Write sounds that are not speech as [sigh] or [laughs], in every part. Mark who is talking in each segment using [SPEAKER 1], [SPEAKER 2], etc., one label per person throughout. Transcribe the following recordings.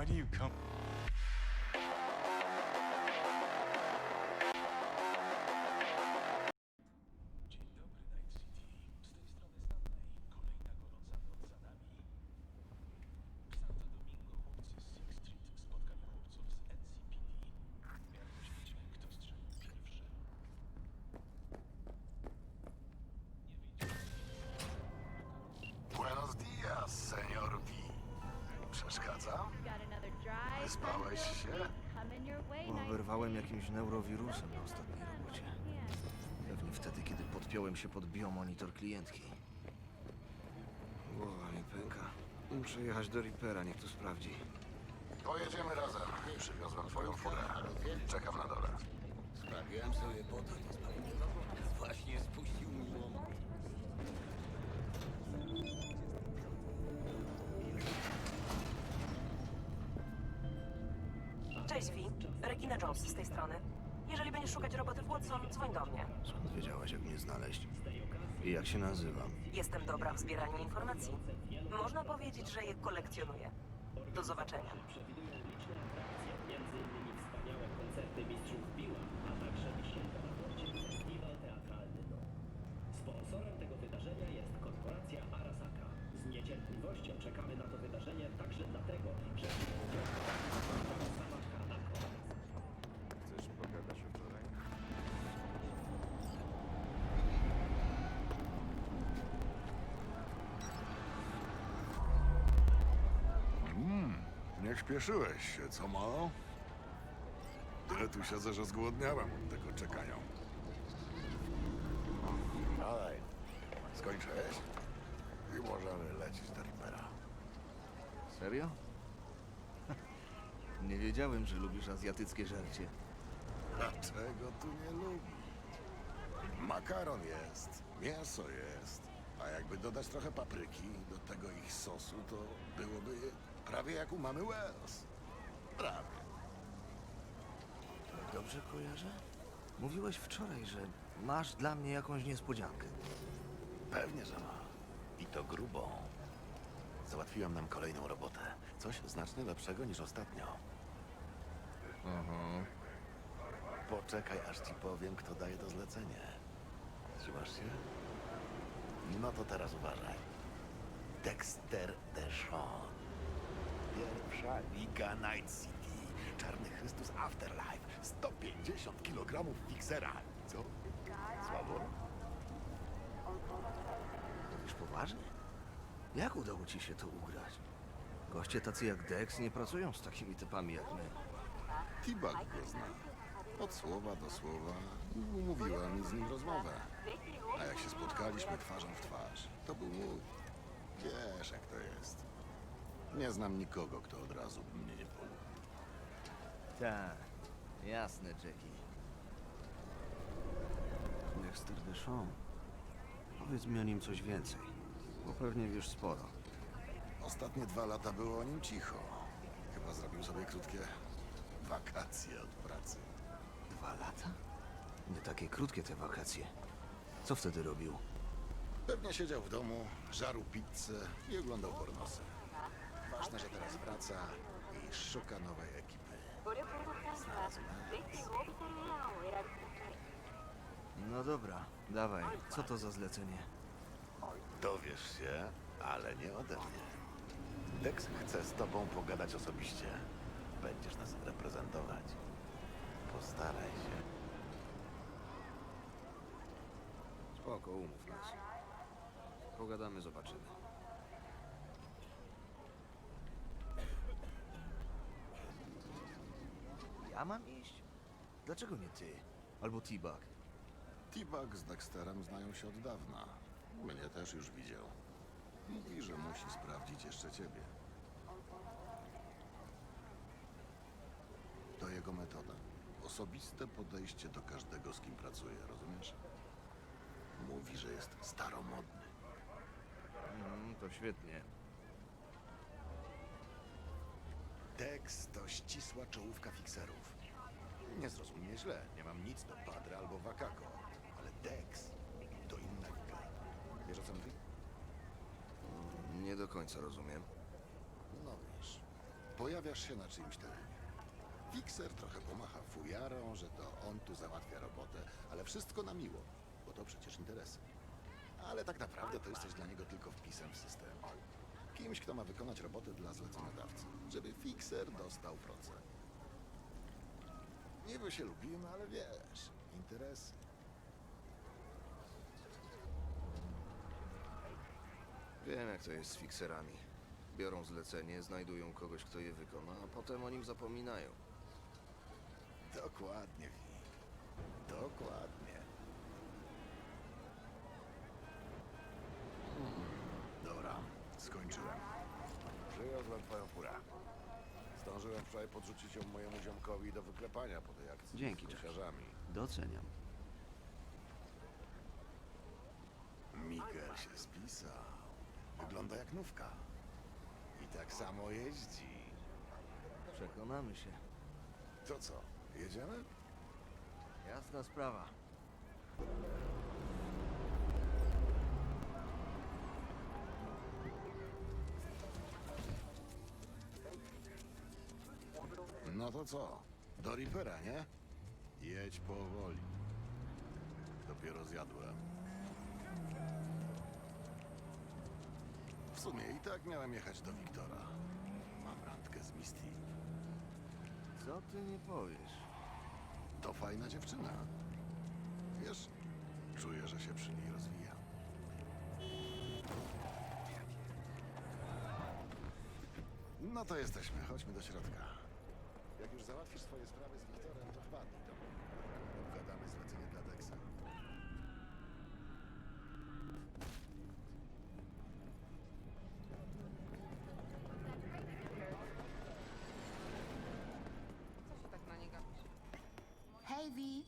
[SPEAKER 1] Why do you come?
[SPEAKER 2] Wyspałeś się?
[SPEAKER 3] Oberwałem jakimś neurowirusem na ostatniej robocie. Pewnie wtedy, kiedy podpiąłem się pod biomonitor klientki. Głowa mi pęka. Muszę jechać do Reapera, niech tu sprawdzi.
[SPEAKER 2] Pojedziemy razem. Przywiozłem twoją furę. Czekam na dole.
[SPEAKER 4] Sprawiłem sobie po to, to spawnikował. Właśnie spuścił mi
[SPEAKER 5] Regina Jones z tej strony. Jeżeli będziesz szukać roboty w Watson, dzwoń do mnie.
[SPEAKER 3] Skąd wiedziałaś, jak mnie znaleźć? I jak się nazywam?
[SPEAKER 5] Jestem dobra w zbieraniu informacji. Można powiedzieć, że je kolekcjonuję. Do zobaczenia.
[SPEAKER 2] Nie śpieszyłeś się, co malo? Tyle tu siedzę, że zgłodniałem od tego czekania. Dalej. Skończyłeś? I możemy lecieć do Reapera.
[SPEAKER 3] Serio? [laughs] Nie wiedziałem, że lubisz azjatyckie żarcie.
[SPEAKER 2] A czego tu nie lubić? Makaron jest, mięso jest, a jakby dodać trochę papryki do tego ich sosu, to byłoby prawie jak u mamy Wells. Prawie.
[SPEAKER 3] Dobrze kojarzę? Mówiłeś wczoraj, że masz dla mnie jakąś niespodziankę.
[SPEAKER 6] Pewnie, że ma. I to grubą. Załatwiłem nam kolejną robotę. Coś znacznie lepszego niż ostatnio. Poczekaj, aż ci powiem, kto daje to zlecenie. Trzymasz się? No to teraz uważaj. Dexter Deshawn. Pierwsza Liga Night City. Czarny Chrystus Afterlife. 150 kg fiksera. Co? Słabo?
[SPEAKER 3] Mówisz poważnie? Jak udało ci się to ugrać? Goście tacy jak Dex nie pracują z takimi typami jak my.
[SPEAKER 2] T-Bag go zna. Od słowa do słowa umówiła mi z nim rozmowę. A jak się spotkaliśmy twarzą w twarz, to był mój. Wiesz, jak to jest. Nie znam nikogo, kto od razu by mnie nie polubił.
[SPEAKER 3] Tak, jasne, Jackie. Dexter Deshawn. Powiedz mi o nim coś więcej, bo pewnie wiesz sporo.
[SPEAKER 2] Ostatnie dwa lata było o nim cicho. Chyba zrobił sobie krótkie wakacje od pracy.
[SPEAKER 3] Dwa lata? Nie takie krótkie te wakacje. Co wtedy robił?
[SPEAKER 2] Pewnie siedział w domu, żarł pizzę i oglądał pornosy. Ważne, że teraz wraca i szuka nowej ekipy.
[SPEAKER 3] No dobra, dawaj. Co to za zlecenie?
[SPEAKER 6] Dowiesz się, ale nie ode mnie. Dex chce z tobą pogadać osobiście. Będziesz nas reprezentować. Postaraj się.
[SPEAKER 3] Spoko, umów nas. Pogadamy, zobaczymy. Ja mam iść? Dlaczego nie ty? Albo T-Bag?
[SPEAKER 2] T-Bag z Dexterem znają się od dawna. Mnie też już widział. Mówi, że musi sprawdzić jeszcze ciebie. To jego metoda. Osobiste podejście do każdego, z kim pracuje, rozumiesz? Mówi, że jest staromodny.
[SPEAKER 3] Mm, to świetnie.
[SPEAKER 6] Dex to ścisła czołówka fikserów. Nie zrozum mnie źle, nie mam nic do Padre albo Wakako, ale Dex to inna liga. Wiesz o co mówię?
[SPEAKER 3] Nie do końca rozumiem.
[SPEAKER 6] No wiesz,
[SPEAKER 2] Pojawiasz się na czyimś terenie. Fixer trochę pomacha fujarą, że to on tu załatwia robotę, ale wszystko na miło, bo to przecież interesy. Ale tak naprawdę to jesteś dla niego tylko wpisem w system. Kimś, kto ma wykonać robotę dla żeby Fixer dostał procent. Niby się lubimy, ale wiesz, interesy.
[SPEAKER 3] Wiem, jak to jest z fikserami. Biorą zlecenie, znajdują kogoś, kto je wykona, a potem o nim zapominają.
[SPEAKER 2] Dokładnie. Dokładnie. Dobra, skończyłem. Przywiozłem twoją furę. Wczoraj podrzucić ją mojemu ziomkowi do wyklepania po tej akcji
[SPEAKER 3] Dzięki,
[SPEAKER 2] z kosiarzami.
[SPEAKER 3] Doceniam.
[SPEAKER 2] Miguel się spisał. Wygląda jak nówka. I tak samo jeździ.
[SPEAKER 3] Przekonamy się.
[SPEAKER 2] To co, jedziemy?
[SPEAKER 3] Jasna sprawa.
[SPEAKER 2] To co? Do Reapera, nie? Jedź powoli. Dopiero zjadłem. W sumie i tak miałem jechać do Wiktora. Mam randkę z Misty.
[SPEAKER 3] Co ty nie powiesz?
[SPEAKER 2] To fajna dziewczyna. Wiesz, czuję, że się przy niej rozwija. No to jesteśmy, chodźmy do środka. Jak już załatwisz swoje sprawy z Wiktorem, to wpadnij do mnie. Zlecenie dla Dexa.
[SPEAKER 7] Hej, Wi.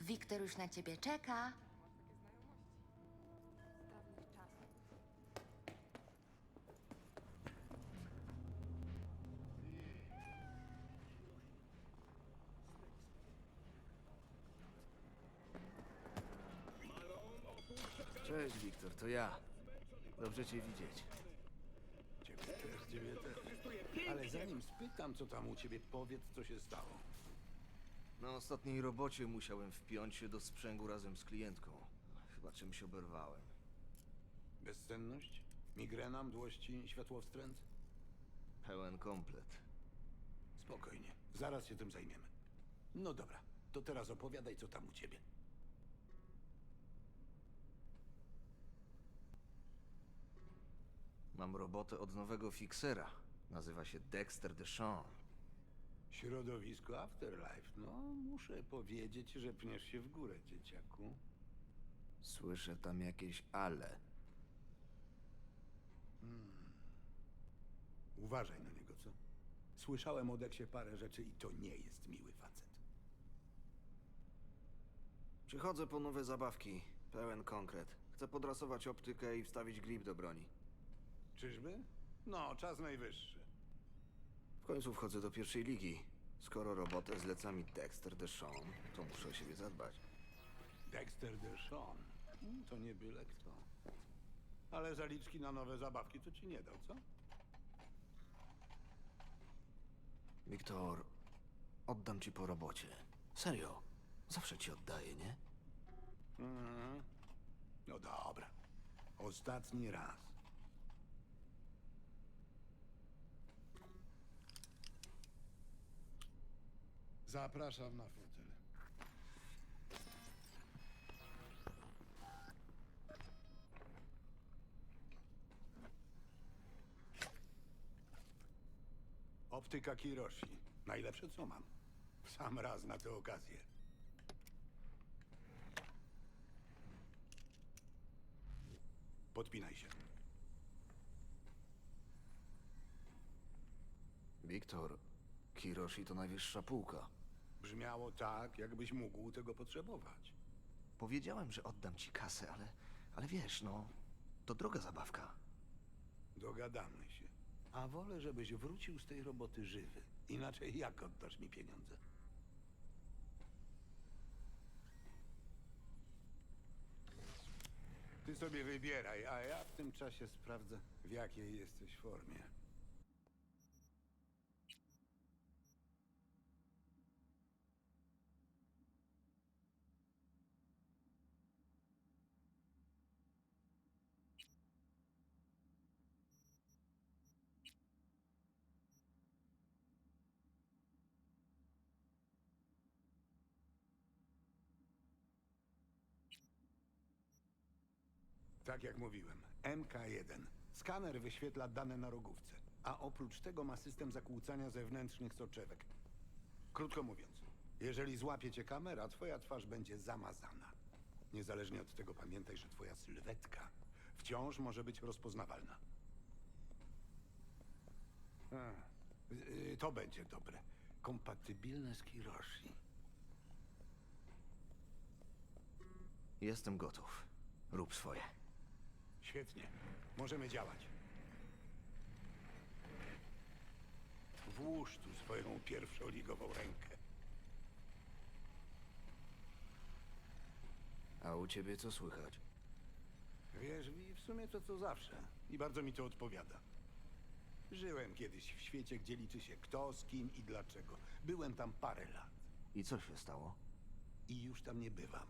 [SPEAKER 7] Wiktor już na ciebie czeka.
[SPEAKER 3] Cześć, Wiktor, to ja. Dobrze cię widzieć.
[SPEAKER 4] Ciebie też, ciebie też. Ale zanim spytam, co tam u ciebie, powiedz, co się stało.
[SPEAKER 3] Na ostatniej robocie musiałem wpiąć się do sprzęgu razem z klientką. Chyba czymś oberwałem.
[SPEAKER 4] Bezsenność? Migrena, mdłości, światłowstręt?
[SPEAKER 3] Pełen komplet.
[SPEAKER 4] Spokojnie, zaraz się tym zajmiemy. No dobra, to teraz opowiadaj, co tam u ciebie.
[SPEAKER 3] Mam robotę od nowego fiksera. Nazywa się Dexter Deshawn.
[SPEAKER 4] Środowisko Afterlife. No, muszę powiedzieć, że pniesz się w górę, dzieciaku.
[SPEAKER 3] Słyszę tam jakieś ale.
[SPEAKER 4] Uważaj na niego, co? Słyszałem o Deksie parę rzeczy i to nie jest miły facet.
[SPEAKER 3] Przychodzę po nowe zabawki. Pełen konkret. Chcę podrasować optykę i wstawić grip do broni.
[SPEAKER 4] Czyżby? No, czas najwyższy.
[SPEAKER 3] W końcu wchodzę do pierwszej ligi. Skoro robotę zleca mi Dexter Deshawn, to muszę o siebie zadbać.
[SPEAKER 4] Dexter Deshawn. Mm, To nie byle kto. Ale zaliczki na nowe zabawki to ci nie dał, co?
[SPEAKER 3] Wiktor, oddam ci po robocie. Serio. Zawsze ci oddaję, nie?
[SPEAKER 4] Mhm. No dobra. Ostatni raz. Zapraszam na fotel. Optyka Kiroshi. Najlepsze co mam. W sam raz na tę okazję. Podpinaj się.
[SPEAKER 3] Wiktor, Kiroshi to najwyższa półka.
[SPEAKER 4] Brzmiało tak, jakbyś mógł tego potrzebować.
[SPEAKER 3] Powiedziałem, że oddam ci kasę, ale, ale wiesz, no, to droga zabawka.
[SPEAKER 4] Dogadamy się. A wolę, żebyś wrócił z tej roboty żywy. Inaczej jak oddasz mi pieniądze? Ty sobie wybieraj, a ja w tym czasie sprawdzę, w jakiej jesteś formie. Tak jak mówiłem, MK1. Skaner wyświetla dane na rogówce, a oprócz tego ma system zakłócania zewnętrznych soczewek. Krótko mówiąc, jeżeli złapie cię kamera, twoja twarz będzie zamazana. Niezależnie od tego pamiętaj, że twoja sylwetka wciąż może być rozpoznawalna. Y, to będzie dobre. Kompatybilne z Kiroshi.
[SPEAKER 3] Jestem gotów. Rób swoje.
[SPEAKER 4] Świetnie. Możemy działać. Włóż tu swoją pierwszoligową rękę.
[SPEAKER 3] A u ciebie co słychać?
[SPEAKER 4] Wiesz, Wi, w sumie to co zawsze. I bardzo mi to odpowiada. Żyłem kiedyś w świecie, gdzie liczy się kto, z kim i dlaczego. Byłem tam parę lat
[SPEAKER 3] I co się stało?
[SPEAKER 4] i już tam nie bywam.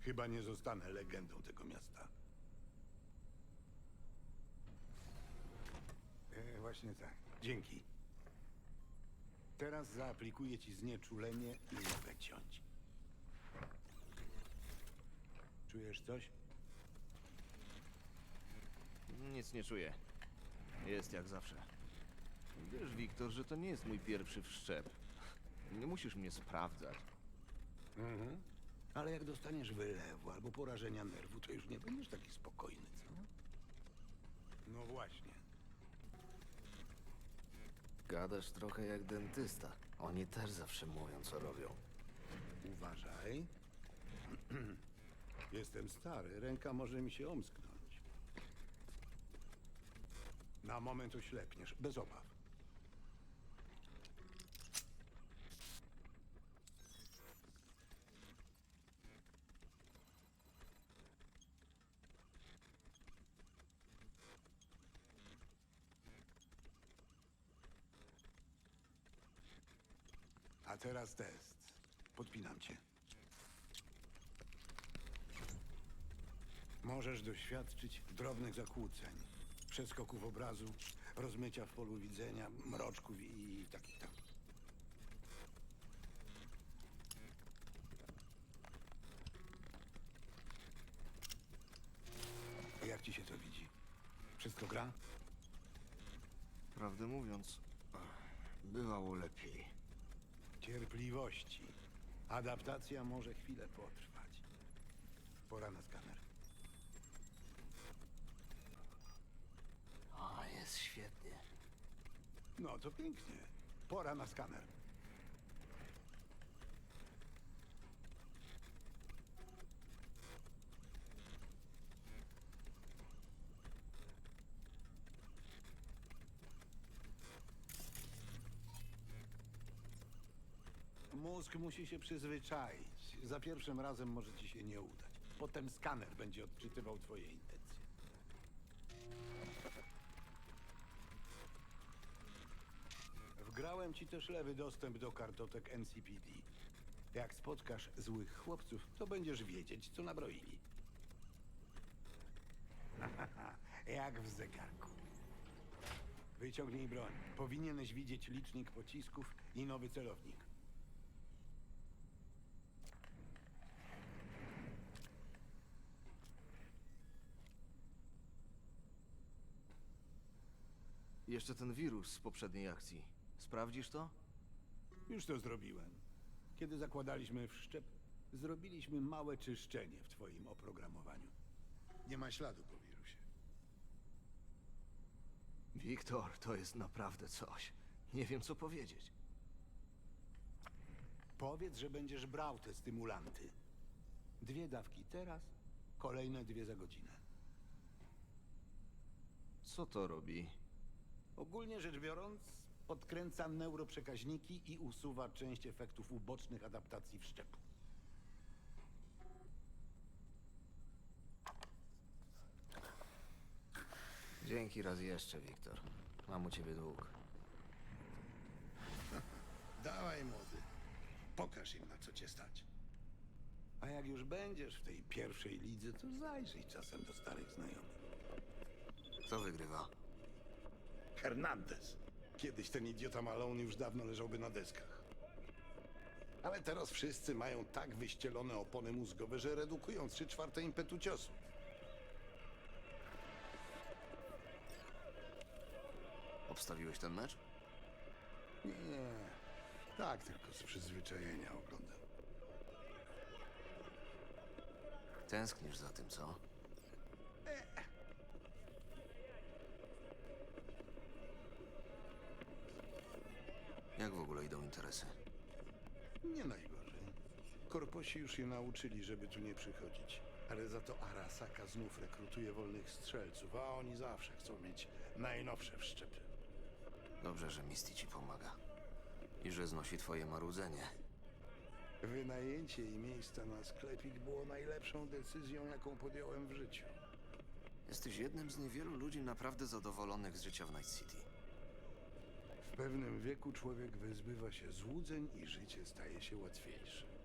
[SPEAKER 4] Chyba nie zostanę legendą tego miasta. Właśnie tak. Dzięki. Teraz zaaplikuję ci znieczulenie i mogę ciąć. Czujesz coś?
[SPEAKER 3] Nic nie czuję. Jest jak zawsze. Wiesz, Wiktor, że to nie jest mój pierwszy wszczep. Nie musisz mnie sprawdzać.
[SPEAKER 4] Mhm. Ale jak dostaniesz wylewu albo porażenia nerwu, to już nie będziesz taki spokojny, co? No właśnie.
[SPEAKER 3] Gadasz trochę jak dentysta. Oni też zawsze mówią, co robią.
[SPEAKER 4] Uważaj. [clears throat] Jestem stary, ręka może mi się omsknąć. Na moment oślepniesz, bez obaw. A teraz test. Podpinam cię. Możesz doświadczyć drobnych zakłóceń, przeskoków obrazu, rozmycia w polu widzenia, mroczków i takich tam. Jak ci się to widzi? Wszystko gra?
[SPEAKER 3] Prawdę mówiąc, bywało lepiej.
[SPEAKER 4] Cierpliwości. Adaptacja może chwilę potrwać. Pora na skaner.
[SPEAKER 3] A, jest świetnie.
[SPEAKER 4] No to pięknie. Pora na skaner. Mózg musi się przyzwyczaić. Za pierwszym razem może ci się nie udać. Potem skaner będzie odczytywał twoje intencje. Wgrałem ci też lewy dostęp do kartotek NCPD. Jak spotkasz złych chłopców, to będziesz wiedzieć, co nabroili. [laughs] Jak w zegarku. Wyciągnij broń. Powinieneś widzieć licznik pocisków i nowy celownik.
[SPEAKER 3] Jeszcze ten wirus z poprzedniej akcji. Sprawdzisz to?
[SPEAKER 4] Już to zrobiłem. Kiedy zakładaliśmy wszczep, zrobiliśmy małe czyszczenie w twoim oprogramowaniu. Nie ma śladu po wirusie.
[SPEAKER 3] Wiktor, to jest naprawdę coś. Nie wiem, co powiedzieć.
[SPEAKER 4] Powiedz, że będziesz brał te stymulanty. Dwie dawki teraz, kolejne dwie za godzinę.
[SPEAKER 3] Co to robi?
[SPEAKER 4] Ogólnie rzecz biorąc, podkręca neuroprzekaźniki i usuwa część efektów ubocznych adaptacji wszczepu.
[SPEAKER 3] Dzięki raz jeszcze, Wiktor. Mam u ciebie dług. [laughs]
[SPEAKER 6] Dawaj, młody. Pokaż im, na co cię stać.
[SPEAKER 4] A jak już będziesz w tej pierwszej lidze, to zajrzyj czasem do starych znajomych.
[SPEAKER 3] Kto wygrywa?
[SPEAKER 4] Hernandez. Kiedyś ten idiota Malone już dawno leżałby na deskach. Ale teraz wszyscy mają tak wyścielone opony mózgowe, że redukują 3 czwarte impetu ciosów.
[SPEAKER 3] Obstawiłeś ten mecz?
[SPEAKER 4] Nie, tak tylko z przyzwyczajenia oglądam.
[SPEAKER 3] Tęsknisz za tym, co? Jak w ogóle idą interesy?
[SPEAKER 4] Nie najgorzej. Korposi już je nauczyli, żeby tu nie przychodzić. Ale za to Arasaka znów rekrutuje wolnych strzelców, a oni zawsze chcą mieć najnowsze wszczepy.
[SPEAKER 3] Dobrze, że Misty ci pomaga. I że znosi twoje marudzenie.
[SPEAKER 4] Wynajęcie jej miejsca na sklepik było najlepszą decyzją, jaką podjąłem w życiu.
[SPEAKER 3] Jesteś jednym z niewielu ludzi naprawdę zadowolonych z życia w Night City.
[SPEAKER 4] Pewnym wieku człowiek wyzbywa się złudzeń i życie staje się łatwiejsze.